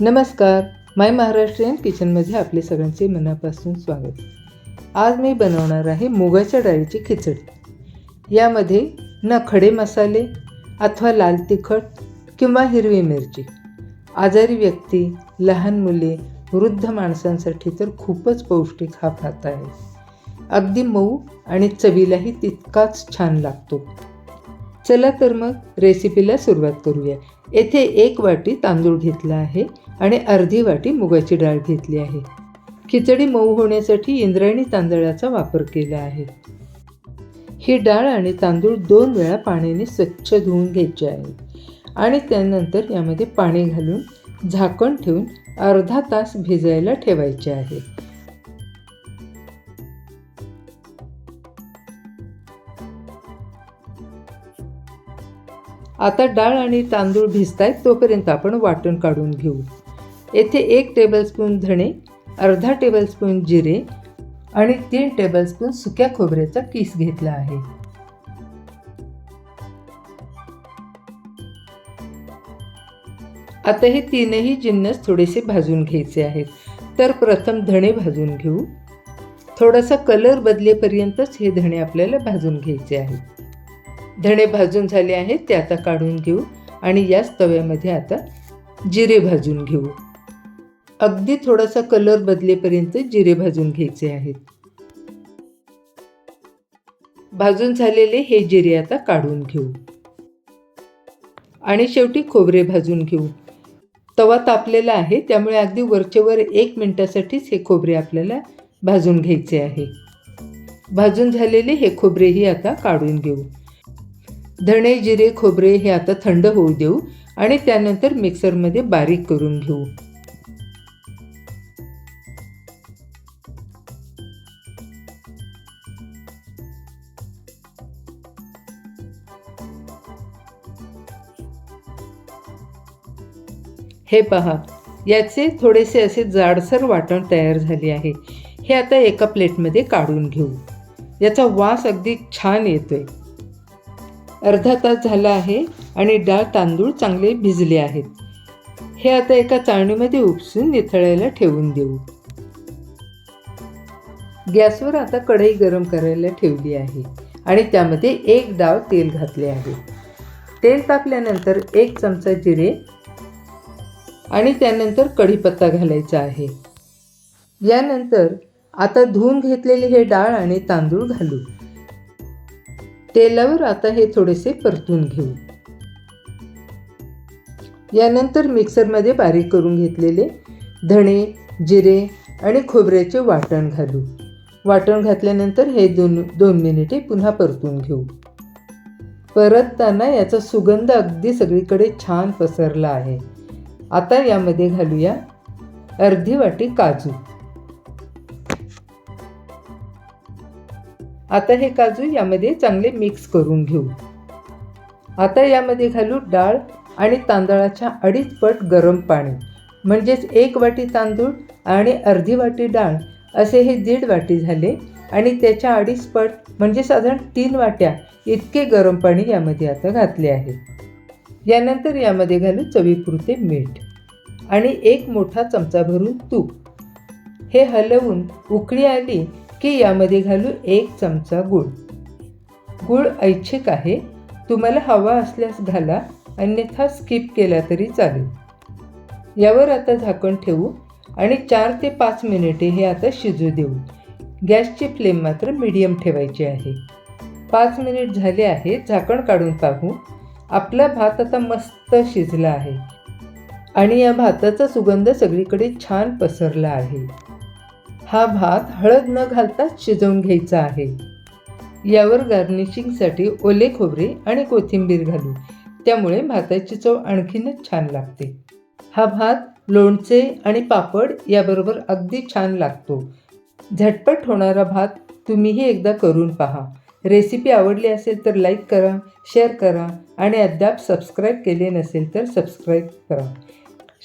नमस्कार माय महाराष्ट्रीयन किचनमध्ये आपले सगळ्यांचे मनापासून स्वागत. आज मी बनवणार आहे मुगाच्या डाळीची खिचडी. यामध्ये ना खडे मसाले अथवा लाल तिखट किंवा हिरवी मिरची. आजारी व्यक्ती लहान मुले वृद्ध माणसांसाठी तर खूपच पौष्टिक हा भात आहे. अगदी मऊ आणि चवीलाही तितकाच छान लागतो. चला तर मग रेसिपीला सुरुवात करूया. येथे एक वाटी तांदूळ घेतला आहे आणि अर्धी वाटी मुगाची डाळ घेतली आहे. खिचडी मऊ होण्यासाठी इंद्रायणी तांदळाचा वापर केला आहे. ही डाळ आणि तांदूळ दोन वेळा पाण्याने स्वच्छ धुवून घ्यायचे आहे. आणि त्यानंतर यामध्ये पाणी घालून झाकण ठेवून अर्धा तास भिजायला ठेवायचे आहे. आता डाळ आणि तांदूळ भिजतायत तोपर्यंत आपण वाटण काढून घेऊ. येथे एक टेबलस्पून धणे अर्धा टेबलस्पून जिरे आणि तीन टेबलस्पून सुक्या खोबऱ्याचा किस घेतला आहे. आता हे तीनही जिन्नस थोडेसे भाजून घ्यायचे आहेत. तर प्रथम धणे भाजून घेऊ. थोडासा कलर बदलेपर्यंतच हे धणे आपल्याला भाजून घ्यायचे आहेत. धणे भाजून झाले आहेत ते आता काढून घेऊ. आणि याच तव्यामध्ये आता जिरे भाजून घेऊ. अगदी थोडासा कलर बदलेपर्यंत जिरे भाजून घ्यायचे आहेत. भाजून झालेले हे जिरे आता काढून घेऊ. आणि शेवटी खोबरे भाजून घेऊ. तवा तापलेला आहे त्यामुळे अगदी वरचेवर एक मिनटासाठीच हे खोबरे आपल्याला भाजून घ्यायचे आहे. भाजून झालेले हे खोबरेही आता काढून घेऊ. धणे जिरे खोबरे हे आता थंड होऊ देऊ आणि त्यानंतर मिक्सरमध्ये बारीक करून घेऊ. हे पहा याचे थोडेसे असे जाडसर वाटण तयार झाले आहे. हे आता एका प्लेटमध्ये काढून घेऊ. याचा वास अगदी छान येतोय. अर्धा तास झाला आहे आणि डाळ तांदूळ चांगले भिजले आहेत. हे आता एका चाळणीमध्ये उपसून निथळायला ठेवून देऊ. गॅसवर आता कढई गरम करायला ठेवली आहे आणि त्यामध्ये एक डाव तेल घातले आहे. तेल तापल्यानंतर एक चमचा जिरे आणि त्यानंतर कढीपत्ता घालायचा आहे. यानंतर आता धुवून घेतलेले हे डाळ आणि तांदूळ घालू. तेलावर आता हे थोडेसे परतून घेऊ. यानंतर मिक्सरमध्ये बारीक करून घेतलेले धणे जिरे आणि खोबऱ्याचे वाटण घालू. वाटण घातल्यानंतर हे दोन दोन मिनिटे पुन्हा परतून घेऊ. परतताना याचा सुगंध अगदी सगळीकडे छान पसरला आहे. आता यामध्ये घालूया अर्धी वाटी काजू. आता हे काजू यामध्ये चांगले मिक्स करून घेऊ. आता यामध्ये घालू डाळ आणि तांदळाच्या अडीच पट गरम पाणी म्हणजेच एक वाटी तांदूळ आणि अर्धी वाटी डाळ असे हे दीड वाटी झाले आणि त्याच्या अडीच पट म्हणजे साधारण तीन वाट्या इतके गरम पाणी यामध्ये आता घातले आहे. यानंतर यामध्ये घालू चवीपुरते मीठ आणि एक मोठा चमचा भरून तूप. हे हलवून उकळी आली की यामध्ये घालू एक चमचा गूळ. गूळ ऐच्छिक आहे. तुम्हाला हवा असल्यास घाला अन्यथा स्किप केला तरी चालेल. यावर आता झाकण ठेवू आणि चार ते पाच मिनिटे हे आता शिजू देऊ. गॅसची फ्लेम मात्र मीडियम ठेवायची आहे. पाच मिनिट झाले आहे झाकण काढून पाहू. आपला भात आता मस्त शिजला आहे. आणि या भाताचा सुगंध सगळीकडे छान पसरला आहे. हा भात हळद न घालताच शिजवून घ्यायचा आहे. यावर गार्निशिंगसाठी ओले खोबरे आणि कोथिंबीर घालू त्यामुळे भाताची चव आणखीनच छान लागते. हा भात लोणचे आणि पापड याबरोबर अगदी छान लागतो. झटपट होणारा भात तुम्हीही एकदा करून पहा. रेसिपी आवडली असेल तर लाईक करा शेअर करा आणि अद्याप सबस्क्राईब केले नसेल तर सबस्क्राईब करा.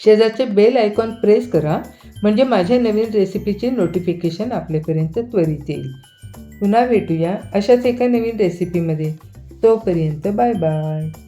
शेजारचे बेल आयकॉन प्रेस करा. म्हणजे माझ्या नवीन रेसिपीचे नोटिफिकेशन आपल्यापर्यंत त्वरित येईल. पुन्हा भेटूया अशाच एका नवीन रेसिपीमध्ये तोपर्यंत बाय बाय